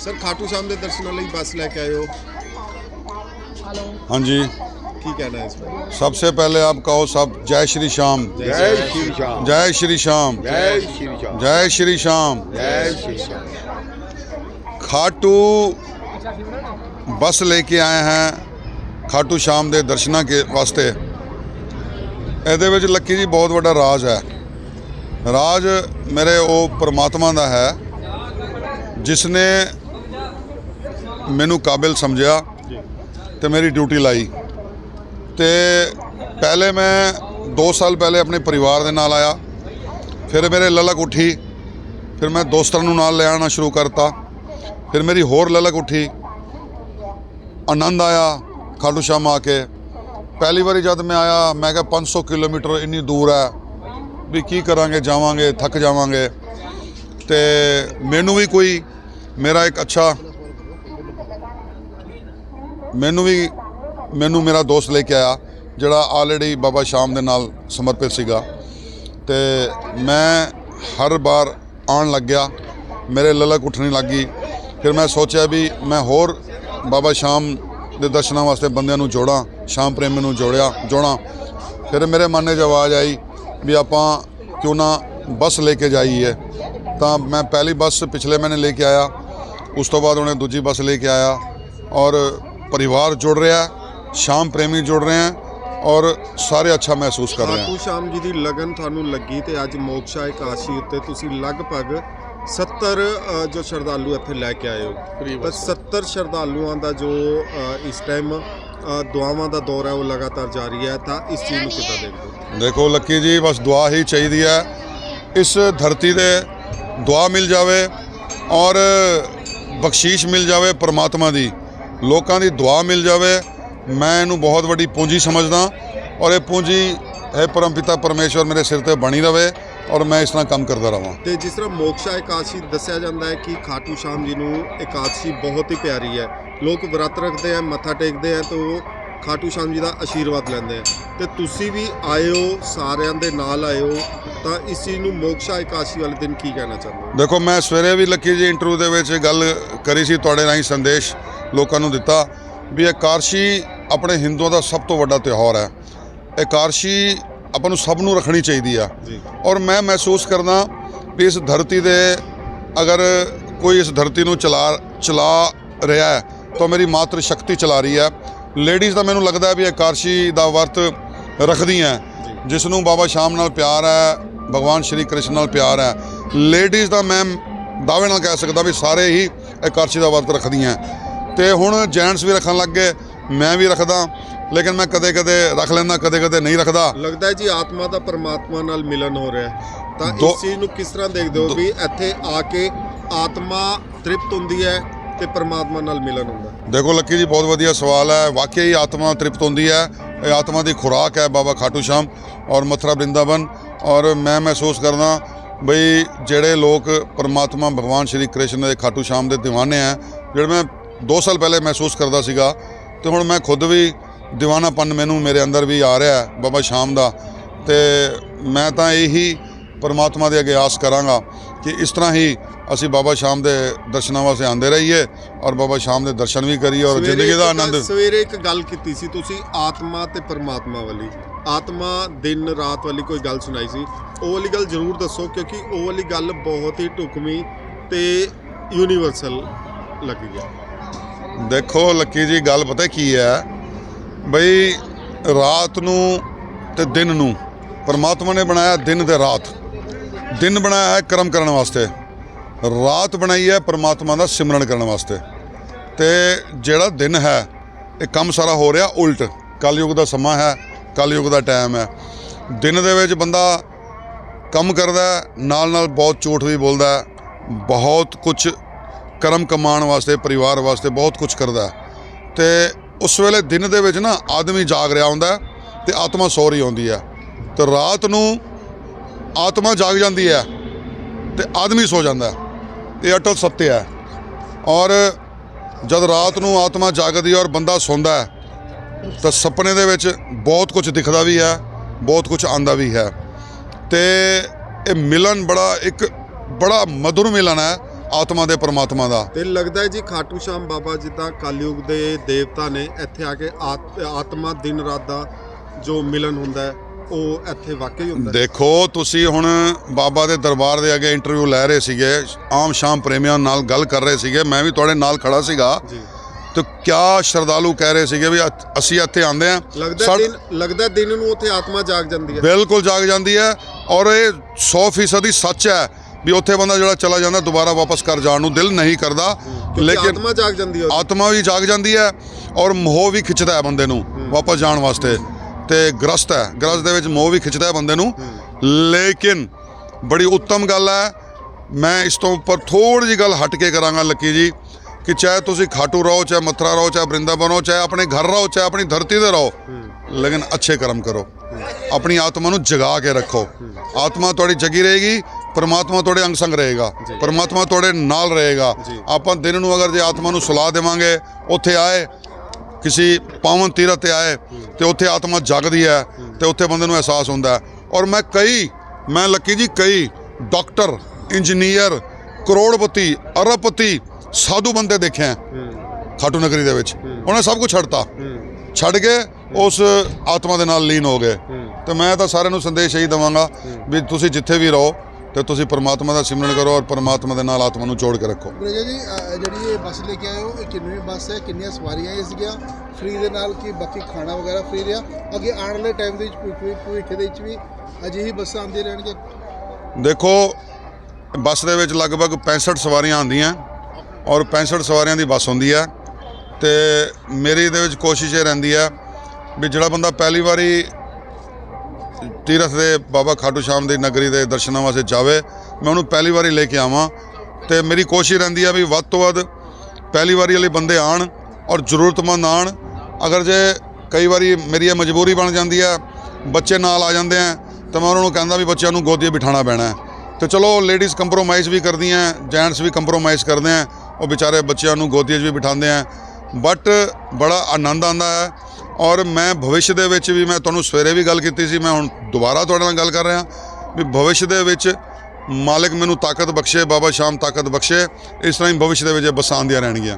Sir Khatu ਸ਼ਾਮ ਦੇ ਦਰਸ਼ਨਾਂ ਲਈ ਬੱਸ ਲੈ ਕੇ ਆਏ ਹੋ हाँ जी ਕੀ ਕਹਿਣਾ ਹੈ ਇਸ ਬਾਰੇ सबसे पहले आप कहो सब जय श्री श्याम जय श्री श्याम जय श्री श्याम जय श्री श्याम जय श्री श्याम जय श्री श्याम ਖਾਟੂ ਬੱਸ ਲੈ ਕੇ ਆਏ ਹਾਂ ਖਾਟੂ ਸ਼ਾਮ ਦੇ ਦਰਸ਼ਨਾਂ ਕੇ ਵਾਸਤੇ ਇਹਦੇ ਵਿੱਚ ਲੱਕੀ ਜੀ ਬਹੁਤ ਵੱਡਾ ਰਾਜ ਹੈ ਰਾਜ ਮੇਰੇ ਉਹ ਪ੍ਰਮਾਤਮਾ ਦਾ ਹੈ ਜਿਸ ਨੇ ਮੈਨੂੰ ਕਾਬਿਲ ਸਮਝਿਆ ਤੇ ਮੇਰੀ ਡਿਊਟੀ ਲਾਈ। ਤੇ ਪਹਿਲੇ ਮੈਂ 2 ਸਾਲ ਪਹਿਲੇ ਆਪਣੇ ਪਰਿਵਾਰ ਦੇ ਨਾਲ ਆਇਆ। ਫਿਰ ਮੇਰੇ ਲਲਕ ਉੱਠੀ। ਫਿਰ ਮੈਂ ਦੋਸਤਾਂ ਨੂੰ ਨਾਲ ਲੈ ਆਉਣਾ ਸ਼ੁਰੂ ਕਰਤਾ। ਫਿਰ ਮੇਰੀ ਹੋਰ ਲਲਕ ਉੱਠੀ। ਆਨੰਦ ਆਇਆ ਖਾਟੂ ਸ਼ਾਮ ਆ ਕੇ। ਪਹਿਲੀ ਵਾਰੀ ਜਦ ਮੈਂ ਆਇਆ ਮੈਂ ਕਿਹਾ 500 ਕਿਲੋਮੀਟਰ ਇੰਨੀ ਦੂਰ ਹੈ। ਵੀ ਕੀ ਕਰਾਂਗੇ ਜਾਵਾਂਗੇ ਥੱਕ ਜਾਵਾਂਗੇ। ਤੇ ਮੈਨੂੰ ਵੀ ਕੋਈ ਮੇਰਾ ਇੱਕ ਅੱਛਾ ਮੈਨੂੰ ਵੀ, ਮੈਨੂੰ ਮੇਰਾ ਦੋਸਤ ਲੈ ਕੇ ਆਇਆ, ਜਿਹੜਾ ਆਲਰੇਡੀ ਬਾਬਾ ਸ਼ਾਮ ਦੇ ਨਾਲ ਸਮਰਪਿਤ ਸੀਗਾ। ਤੇ ਮੈਂ ਹਰ ਵਾਰ ਆਉਣ ਲੱਗ ਗਿਆ, ਮੇਰੇ ਲਲਕ ਉੱਠਣੀ ਲੱਗੀ ਫਿਰ ਮੈਂ ਸੋਚਿਆ ਵੀ ਮੈਂ ਹੋਰ ਬਾਬਾ ਸ਼ਾਮ ਦੇ ਦਰਸ਼ਨਾਂ ਵਾਸਤੇ ਬੰਦਿਆਂ ਨੂੰ ਜੋੜਾਂ, ਸ਼ਾਮ ਪ੍ਰੇਮੀ ਨੂੰ ਜੋੜਿਆ, ਜੋੜਾਂ। ਫਿਰ ਮੇਰੇ ਮਨ 'ਚ ਆਵਾਜ਼ ਆਈ ਵੀ ਆਪਾਂ ਕਿਉਂ ਨਾ ਬੱਸ ਲੈ ਕੇ ਜਾਈਏ। ਤਾਂ ਮੈਂ ਪਹਿਲੀ ਬੱਸ ਪਿਛਲੇ ਮਹੀਨੇ ਲੈ ਕੇ ਆਇਆ, ਉਸ ਤੋਂ ਬਾਅਦ ਉਹਨੇ ਦੂਜੀ ਬੱਸ ਲੈ ਕੇ ਆਇਆ ਔਰ ਪਰਿਵਾਰ ਜੁੜ ਰਿਹਾ ਸ਼ਾਮ ਪ੍ਰੇਮੀ ਜੁੜ ਰਹੇ ਹੈ ਔਰ ਸਾਰੇ ਅੱਛਾ ਮਹਿਸੂਸ ਕਰ ਰਹੇ ਹੈ। ਸ਼ਾਮ ਜੀ ਦੀ ਲਗਨ ਤੁਹਾਨੂੰ ਲੱਗੀ ਤੇ ਅੱਜ ਮੋਕਸ਼ਾ ਏਕਾਸ਼ੀ ਉੱਤੇ ਤੁਸੀਂ ਲਗਭਗ 70 ਅ, ਜੋ ਸ਼ਰਧਾਲੂ ਇੱਥੇ ਲੈ ਕੇ ਆਏ ਹੋ। ਤਾਂ 70 ਸ਼ਰਧਾਲੂਆਂ ਦਾ ਜੋ ਇਸ ਟਾਈਮ ਦੁਆਵਾਂ ਦਾ ਦੌਰ ਹੈ ਉਹ ਲਗਾਤਾਰ ਜਾਰੀ ਹੈ ਤਾਂ ਇਸ ਚੀਜ਼ ਨੂੰ ਕਿੱਦਾਂ ਦੇਖਦੇ ਹੋ? ਦੇਖੋ ਲੱਕੀ ਜੀ ਬਸ ਦੁਆ ਹੀ ਚਾਹੀਦੀ ਹੈ ਇਸ ਧਰਤੀ ਦੇ ਦੁਆ ਮਿਲ ਜਾਵੇ ਔਰ ਬਖਸ਼ੀਸ਼ ਮਿਲ ਜਾਵੇ ਪ੍ਰਮਾਤਮਾ ਦੀ। ਲੋਕਾਂ ਦੀ ਦੁਆ ਮਿਲ ਜਾਵੇ ਮੈਂ ਇਹਨੂੰ ਬਹੁਤ ਵੱਡੀ ਪੂੰਜੀ ਸਮਝਦਾ ਔਰ ਇਹ ਪੂੰਜੀ ਹੈ ਪਰਮਪਿਤਾ ਪਰਮੇਸ਼ਵਰ ਮੇਰੇ ਸਿਰ ਤੇ ਬਣੀ ਰਵੇ ਔਰ ਮੈਂ ਇਸ ਤਰ੍ਹਾਂ ਕੰਮ ਕਰਦਾ ਰਵਾਂ। ਤੇ ਜਿਸ ਤਰ੍ਹਾਂ ਮੋਕਸ਼ਾ ਏਕਾਦਸ਼ੀ ਦੱਸਿਆ ਜਾਂਦਾ ਹੈ ਕਿ ਖਾਟੂ ਸ਼ਾਮ ਜੀ ਨੂੰ ਏਕਾਦਸ਼ੀ ਬਹੁਤ ਹੀ ਪਿਆਰੀ ਹੈ। ਲੋਕ ਵਰਤ ਰੱਖਦੇ ਆ ਮੱਥਾ ਟੇਕਦੇ ਆ ਤੇ ਉਹ ਖਾਟੂ ਸ਼ਾਮ ਜੀ ਦਾ ਆਸ਼ੀਰਵਾਦ ਲੈਂਦੇ ਆ। ਤੇ ਤੁਸੀਂ ਵੀ ਹੋ ਸਾਰਿਆਂ ਦੇ ਨਾਲ ਹੋ ਤਾਂ ਇਸ ਚੀਜ਼ ਨੂੰ ਮੋਕਸ਼ਾ ਏਕਾਦਸ਼ੀ ਵਾਲੇ ਦਿਨ ਕੀ ਕਹਿਣਾ ਚਾਹੁੰਦੇ ਦੇਖੋ ਮੈਂ ਸਵੇਰੇ ਵੀ ਲੱਕੀ ਜੀ ਇੰਟਰਵਿਊ ਦੇ ਵਿੱਚ ਗੱਲ ਕਰੀ ਸੀ ਤੁਹਾਡੇ ਰਾਹੀਂ ਸੰਦੇਸ਼। ਲੋਕਾਂ ਨੂੰ ਦਿੱਤਾ ਵੀ ਇਕਾਰਸ਼ੀ ਆਪਣੇ ਹਿੰਦੂਆਂ ਦਾ ਸਭ ਤੋਂ ਵੱਡਾ ਤਿਉਹਾਰ ਹੈ। ਇਕਾਰਸ਼ੀ ਆਪਾਂ ਨੂੰ ਸਭ ਨੂੰ ਰੱਖਣੀ ਚਾਹੀਦੀ ਆ। ਔਰ ਮੈਂ ਮਹਿਸੂਸ ਕਰਦਾ ਵੀ ਇਸ ਧਰਤੀ ਦੇ ਅਗਰ ਕੋਈ ਇਸ ਧਰਤੀ ਨੂੰ ਚਲਾ ਚਲਾ ਰਿਹਾ ਹੈ ਤਾਂ ਮੇਰੀ ਮਾਤਰ ਸ਼ਕਤੀ ਚਲਾ ਰਹੀ ਹੈ। ਲੇਡੀਜ਼ ਦਾ ਮੈਨੂੰ ਲੱਗਦਾ ਹੈ ਵੀ ਇਕਾਰਸ਼ੀ ਦਾ ਵਰਤ ਰੱਖਦੀਆਂ ਜਿਸ ਨੂੰ ਬਾਬਾ ਸ਼ਾਮ ਨਾਲ ਪਿਆਰ ਹੈ ਭਗਵਾਨ ਸ਼੍ਰੀ ਕ੍ਰਿਸ਼ਨ ਨਾਲ ਪਿਆਰ ਹੈ। ਲੇਡੀਜ਼ ਦਾ ਮੈਂ ਦਾਅਵੇ ਨਾਲ ਕਹਿ ਸਕਦਾ ਵੀ ਸਾਰੇ ਹੀ ਇਕਾਰਸ਼ੀ ਦਾ ਵਰਤ ਰੱਖਦੀਆਂ ਤੇ ਹੁਣ ਜੈਂਟਸ ਵੀ ਰੱਖਣ ਲੱਗ ਗਏ ਮੈਂ ਵੀ ਰੱਖਦਾ ਲੇਕਿਨ ਮੈਂ ਕਦੇ ਕਦੇ ਰੱਖ ਲੈਂਦਾ ਕਦੇ ਕਦੇ ਨਹੀਂ ਰੱਖਦਾ। ਲੱਗਦਾ ਹੈ ਜੀ ਆਤਮਾ ਦਾ ਪਰਮਾਤਮਾ ਨਾਲ ਮਿਲਨ ਹੋ ਰਿਹਾ ਹੈ। ਤਾਂ ਦੋ- ਇਸ ਚੀਜ਼ ਨੂੰ ਕਿਸ ਤਰ੍ਹਾਂ ਦੇਖਦੇ ਹੋ ਵੀ ਇੱਥੇ ਆ ਕੇ ਆਤਮਾ ਤ੍ਰਿਪਤ ਹੁੰਦੀ ਹੈ ਤੇ ਪਰਮਾਤਮਾ ਨਾਲ ਮਿਲਨ ਹੁੰਦਾ ਹੈ? ਦੇਖੋ ਲੱਕੀ ਜੀ ਬਹੁਤ ਵਧੀਆ ਸਵਾਲ ਹੈ। ਵਾਕਈ ਹੀ ਆਤਮਾ ਤ੍ਰਿਪਤ ਹੁੰਦੀ ਹੈ। ਇਹ ਆਤਮਾ ਦੀ ਖੁਰਾਕ ਹੈ ਬਾਬਾ ਖਾਟੂ ਸ਼ਾਮ ਔਰ ਮਥੁਰਾ ਬ੍ਰਿੰਦਾਵਨ ਔਰ ਮੈਂ ਮਹਿਸੂਸ ਕਰਦਾ ਬਈ ਜਿਹੜੇ ਲੋਕ ਪਰਮਾਤਮਾ ਭਗਵਾਨ ਸ਼੍ਰੀ ਕ੍ਰਿਸ਼ਨ ਦੇ ਖਾਟੂ ਸ਼ਾਮ ਦੇ دیਵਾਨੇ ਆ ਜਿਹੜੇ ਮੈਂ 2 ਸਾਲ ਪਹਿਲੇ ਮਹਿਸੂਸ ਕਰਦਾ ਸੀਗਾ ਤੇ ਹੁਣ ਮੈਂ ਖੁਦ ਵੀ دیਵਾਨਾਪਨ ਮੈਨੂੰ ਮੇਰੇ ਅੰਦਰ ਵੀ ਆ ਰਿਹਾ ਹੈ ਬਾਬਾ ਸ਼ਾਮ ਦਾ। ਤੇ ਮੈਂ ਤਾਂ ਇਹੀ ਪਰਮਾਤਮਾ ਦੇ ਅੱਗੇ ਆਸ ਕਰਾਂਗਾ ਕਿ ਇਸ ਤਰ੍ਹਾਂ ਹੀ ਅਸੀਂ ਬਾਬਾ ਸ਼ਾਮ ਦੇ ਦਰਸ਼ਨਾਂ ਵਾਸਤੇ ਆਉਂਦੇ ਰਹੀਏ ਔਰ ਬਾਬਾ ਸ਼ਾਮ ਦੇ ਦਰਸ਼ਨ ਵੀ ਕਰੀਏ ਔਰ ਜ਼ਿੰਦਗੀ ਦਾ ਆਨੰਦ ਸਵੇਰੇ ਇੱਕ ਗੱਲ ਕੀਤੀ ਸੀ ਤੁਸੀਂ ਆਤਮਾ ਤੇ ਪਰਮਾਤਮਾ ਵਾਲੀ। ਆਤਮਾ ਦਿਨ ਰਾਤ ਵਾਲੀ ਕੋਈ ਗੱਲ ਸੁਣਾਈ ਸੀ। ਉਹ ਵਾਲੀ ਗੱਲ ਜ਼ਰੂਰ ਦੱਸੋ ਕਿਉਂਕਿ ਉਹ ਵਾਲੀ ਗੱਲ ਬਹੁਤ ਹੀ ਢੁਕਵੀਂ ਤੇ ਯੂਨੀਵਰਸਲ ਲੱਗੀ ਹੈ। ਦੇਖੋ ਲੱਕੀ ਜੀ, ਗੱਲ ਪਤਾ ਕੀ ਹੈ? ਬਈ ਰਾਤ ਨੂੰ ਤੇ ਦਿਨ ਨੂੰ ਪਰਮਾਤਮਾ ਨੇ ਬਣਾਇਆ ਦਿਨ ਤੇ ਰਾਤ। ਦਿਨ ਬਣਾਇਆ ਹੈ ਕਰਮ ਕਰਨ ਵਾਸਤੇ। ਰਾਤ ਬਣਾਈ ਹੈ ਪਰਮਾਤਮਾ ਦਾ ਸਿਮਰਨ ਕਰਨ ਵਾਸਤੇ। ਤੇ ਜਿਹੜਾ ਦਿਨ ਹੈ, ਇਹ ਕੰਮ ਸਾਰਾ ਹੋ ਰਿਹਾ ਉਲਟ। ਕਲਯੁਗ ਦਾ ਸਮਾਂ ਹੈ, ਕਲਯੁਗ ਦਾ ਟਾਈਮ ਹੈ। ਦਿਨ ਦੇ ਵਿੱਚ ਬੰਦਾ ਕੰਮ ਕਰਦਾ ਨਾਲ ਨਾਲ ਬਹੁਤ ਝੂਠ ਵੀ ਬੋਲਦਾ ਬਹੁਤ ਕੁਝ ਕਰਮ ਕਮਾਉਣ ਵਾਸਤੇ, ਪਰਿਵਾਰ ਵਾਸਤੇ ਬਹੁਤ ਕੁਝ ਕਰਦਾ ਹੈ। ਤੇ ਉਸ ਵੇਲੇ ਦਿਨ ਦੇ ਵਿੱਚ ਨਾ ਆਦਮੀ ਜਾਗ ਰਿਹਾ ਹੁੰਦਾ ਹੈ ਤੇ ਆਤਮਾ ਸੋ ਰਹੀ ਹੁੰਦੀ ਹੈ। ਤੇ ਰਾਤ ਨੂੰ ਆਤਮਾ ਜਾਗ ਜਾਂਦੀ ਹੈ ਤੇ ਆਦਮੀ ਸੌ ਜਾਂਦਾ ਇਹ ਅਟਲ ਸੱਤਿ ਹੈ। ਔਰ ਜਦ ਰਾਤ ਨੂੰ ਆਤਮਾ ਜਾਗਦੀ ਔਰ ਬੰਦਾ ਸੌਂਦਾ ਹੈ, ਤਾਂ ਸੁਪਨੇ ਦੇ ਵਿੱਚ ਬਹੁਤ ਕੁਝ ਦਿਖਦਾ ਵੀ ਹੈ, ਬਹੁਤ ਕੁਝ ਆਂਦਾ ਵੀ ਹੈ। ਤੇ ਇਹ ਮਿਲਨ ਬੜਾ ਇੱਕ ਬੜਾ ਮధుਰ ਮਿਲਨ ਹੈ। ਆਤਮਾ ਦੇ ਪਰਮਾਤਮਾ ਦਾ। ਤੇ ਲੱਗਦਾ ਹੈ ਜੀ ਖਾਟੂ ਸ਼ਾਮ ਬਾਬਾ ਜਿੱਦਾਂ ਕਲਯੁਗ ਦੇ ਦੇਵਤਾ ਨੇ ਇੱਥੇ ਆ ਕੇ ਆਤ- ਆਤਮਾ ਦਿਨ ਰਾਤ ਦਾ ਜੋ ਮਿਲਨ ਹੁੰਦਾ ਹੈ ਉਹ ਇੱਥੇ ਵਾਕਈ ਹੁੰਦਾ ਹੈ। ਦੇਖੋ ਤੁਸੀਂ ਹੁਣ ਬਾਬਾ ਦੇ ਦਰਬਾਰ ਦੇ ਅੱਗੇ ਇੰਟਰਵਿਊ ਲੈ ਰਹੇ ਸੀਗੇ ਆਮ ਸ਼ਾਮ ਪ੍ਰੇਮੀਆਂ ਨਾਲ ਗੱਲ ਕਰ ਰਹੇ ਸੀਗੇ ਮੈਂ ਵੀ ਤੁਹਾਡੇ ਨਾਲ ਖੜਾ ਸੀਗਾ। ਜੀ। ਤੇ ਕਿਆ ਸ਼ਰਧਾਲੂ ਕਹਿ ਰਹੇ ਸੀਗੇ ਵੀ ਅਸੀਂ ਇੱਥੇ ਆਂਦੇ ਆ ਲੱਗਦਾ ਦਿਨ ਲੱਗਦਾ ਦਿਨ ਨੂੰ ਉੱਥੇ ਆਤਮਾ ਜਾਗ ਜਾਂਦੀ ਹੈ। ਬਿਲਕੁਲ ਜਾਗ ਜਾਂਦੀ ਹੈ ਔਰ ਇਹ 100% ਹੀ ਸੱਚ ਹੈ। ਵੀ ਉੱਥੇ ਬੰਦਾ ਜਿਹੜਾ ਚਲਾ ਜਾਂਦਾ ਦੁਬਾਰਾ ਵਾਪਸ ਕਰ ਜਾਣ ਨੂੰ ਦਿਲ ਨਹੀਂ ਕਰਦਾ ਲੇਕਿਨ ਆਤਮਾ ਜਾਗ ਜਾਂਦੀ ਹੈ ਆਤਮਾ ਵੀ ਜਾਗ ਜਾਂਦੀ ਹੈ ਔਰ ਮੋਹ ਵੀ ਖਿੱਚਦਾ ਹੈ ਬੰਦੇ ਨੂੰ ਵਾਪਸ ਜਾਣ ਵਾਸਤੇ। ਤੇ ਗ੍ਰਸਤ ਹੈ। ਗ੍ਰਸਤ ਦੇ ਵਿੱਚ ਮੋਹ ਵੀ ਖਿੱਚਦਾ ਹੈ ਬੰਦੇ ਨੂੰ। ਲੇਕਿਨ ਬੜੀ ਉੱਤਮ ਗੱਲ ਹੈ। ਮੈਂ ਇਸ ਤੋਂ ਉੱਪਰ ਥੋੜੀ ਜੀ ਗੱਲ ਹਟ ਕੇ ਕਰਾਂਗਾ ਲੱਕੀ ਜੀ ਕਿ ਚਾਹੇ ਤੁਸੀਂ ਖਾਟੂ ਰਹੋ ਚਾਹੇ ਮਥੁਰਾ ਰਹੋ ਚਾਹੇ ਬ੍ਰਿੰਦਾਵਨ ਰਹੋ ਚਾਹੇ ਆਪਣੇ ਘਰ ਰਹੋ ਚਾਹੇ ਆਪਣੀ ਧਰਤੀ ਤੇ ਰਹੋ ਲੇਕਿਨ ਅੱਛੇ ਕਰਮ ਕਰੋ। ਆਪਣੀ ਆਤਮਾ ਨੂੰ ਜਗਾ ਕੇ ਰੱਖੋ। ਆਤਮਾ ਤੁਹਾਡੀ ਜਗੀ ਰਹੇਗੀ। ਪਰਮਾਤਮਾ ਤੁਹਾਡੇ ਅੰਗ ਸੰਗ ਰਹੇਗਾ। ਪਰਮਾਤਮਾ ਤੁਹਾਡੇ ਨਾਲ ਰਹੇਗਾ। ਆਪਾਂ ਦਿਨ ਨੂੰ ਅਗਰ ਜੇ ਆਤਮਾ ਨੂੰ ਸੁਲਾ ਦੇਵਾਂਗੇ ਉੱਥੇ ਆਏ ਕਿਸੇ ਪਾਵਨ ਤੀਰਥ ਤੇ ਆਏ ਤੇ ਉੱਥੇ ਆਤਮਾ ਜਗਦੀ ਹੈ ਤੇ ਉੱਥੇ ਬੰਦੇ ਨੂੰ ਅਹਿਸਾਸ ਹੁੰਦਾ ਔਰ ਮੈਂ ਕਈ ਮੈਂ ਲੱਕੀ ਜੀ ਕਈ ਡਾਕਟਰ ਇੰਜੀਨੀਅਰ ਕਰੋੜਪਤੀ ਅਰਬਪਤੀ ਸਾਧੂ ਬੰਦੇ ਦੇਖੇ ਹੈ। ਖਾਟੂ ਨਗਰੀ ਦੇ ਵਿੱਚ। ਉਹਨੇ ਸਭ ਕੁਝ ਛੱਡਤਾ। ਛੱਡ ਕੇ ਉਸ ਆਤਮਾ ਦੇ ਨਾਲ ਲੀਨ ਹੋ ਗਏ। ਤੇ ਮੈਂ ਤਾਂ ਸਾਰਿਆਂ ਨੂੰ ਸੰਦੇਸ਼ ਇਹੀ ਦਵਾਂਗਾ ਵੀ ਤੁਸੀਂ ਜਿੱਥੇ ਵੀ ਰਹੋ ਤੇ ਤੁਸੀਂ ਪਰਮਾਤਮਾ ਦਾ ਸਿਮਰਨ ਕਰੋ ਔਰ ਪਰਮਾਤਮਾ ਦੇ ਨਾਲ ਆਤਮਾ ਨੂੰ ਜੋੜ ਕੇ ਰੱਖੋ। ਬ੍ਰਿਜਾ ਜੀ ਅ, ਜਿਹੜੀ ਇਹ ਬੱਸ ਲੈ ਕੇ ਆਏ ਹੋ ਇਹ ਕਿੰਨਵੀਂ ਬੱਸ ਹੈ? ਕਿੰਨੀਆਂ ਸਵਾਰੀਆਂ ਇਸ ਗਿਆ ਫ੍ਰੀ ਦੇ ਨਾਲ ਕੀ ਬਾਕੀ ਖਾਣਾ ਵਗੈਰਾ ਫ੍ਰੀ ਰਿਹਾ? ਅੱਗੇ ਆਉਣ ਵਾਲੇ ਟਾਈਮ ਦੇ ਵਿੱਚ ਭਵਿੱਖ ਭਵਿੱਖ ਦੇ ਵਿੱਚ ਵੀ ਅਜਿਹੀ ਬੱਸਾਂ ਆਉਂਦੀਆਂ ਰਹਿਣਗੀਆਂ? ਦੇਖੋ ਬੱਸ ਦੇ ਵਿੱਚ ਲਗਭਗ 65 ਸਵਾਰੀਆਂ ਆਉਂਦੀਆਂ ਔਰ 65 ਸਵਾਰੀਆਂ ਦੀ ਬੱਸ ਹੁੰਦੀ ਹੈ। ਤੇ ਮੇਰੀ ਇਹਦੇ ਵਿੱਚ ਕੋਸ਼ਿਸ਼ ਇਹ ਰਹਿੰਦੀ ਹੈ ਵੀ ਜਿਹੜਾ ਬੰਦਾ ਪਹਿਲੀ ਵਾਰੀ ਤੀਰਥ ਦੇ ਬਾਬਾ ਖਾਟੂ ਸ਼ਾਮ ਦੀ ਨਗਰੀ ਦੇ ਦਰਸ਼ਨਾਂ ਵਾਸਤੇ ਜਾਵੇ, ਮੈਂ ਉਹਨੂੰ ਪਹਿਲੀ ਵਾਰੀ ਲੈ ਕੇ ਆਵਾਂ ਤੇ ਮੇਰੀ ਕੋਸ਼ਿਸ਼ ਰਹਿੰਦੀ ਹੈ ਵੀ ਵੱਧ ਤੋਂ ਵੱਧ ਪਹਿਲੀ ਵਾਰੀ ਵਾਲੇ ਬੰਦੇ ਆਣ ਔਰ ਜ਼ਰੂਰਤਮੰਦ ਆਣ। ਅਗਰ ਜੇ ਕਈ ਵਾਰੀ ਮੇਰੀ ਇਹ ਮਜਬੂਰੀ ਬਣ ਜਾਂਦੀ ਹੈ ਬੱਚੇ ਨਾਲ ਆ ਜਾਂਦੇ ਆ, ਤਾਂ ਮੈਂ ਉਹਨਾਂ ਨੂੰ ਕਹਿੰਦਾ ਵੀ ਬੱਚਿਆਂ ਨੂੰ ਗੋਦੀ ਬਿਠਾਣਾ ਪੈਣਾ ਹੈ। ਤੇ ਚਲੋ ਲੇਡੀਜ਼ ਕੰਪਰੋਮਾਈਜ਼ ਵੀ ਕਰਦੀਆਂ ਜੈਂਟਸ ਵੀ ਕੰਪਰੋਮਾਈਜ਼ ਕਰਦੇ ਆ ਉਹ ਵਿਚਾਰੇ ਬੱਚਿਆਂ ਨੂੰ ਗੋਦੀ 'ਚ ਵੀ ਬਿਠਾਉਂਦੇ ਆ ਬਟ ਬੜਾ ਆਨੰਦ ਆਉਂਦਾ ਹੈ ਔਰ ਮੈਂ ਭਵਿੱਖ ਦੇ ਵਿੱਚ ਵੀ ਮੈਂ ਤੁਹਾਨੂੰ ਸਵੇਰੇ ਵੀ ਗੱਲ ਕੀਤੀ ਸੀ, ਮੈਂ ਹੁਣ ਦੁਬਾਰਾ ਤੁਹਾਡੇ ਨਾਲ ਗੱਲ ਕਰ ਰਿਹਾ, ਵੀ ਭਵਿੱਖ ਦੇ ਵਿੱਚ ਮਾਲਕ ਮੈਨੂੰ ਤਾਕਤ ਬਖਸ਼ੇ, ਬਾਬਾ ਸ਼ਾਮ ਤਾਕਤ ਬਖਸ਼ੇ, ਇਸ ਤਰ੍ਹਾਂ ਹੀ ਭਵਿੱਖ ਦੇ ਵਿੱਚ ਇਹ ਬੱਸਾਂ ਆਉਂਦੀਆਂ ਰਹਿਣਗੀਆਂ।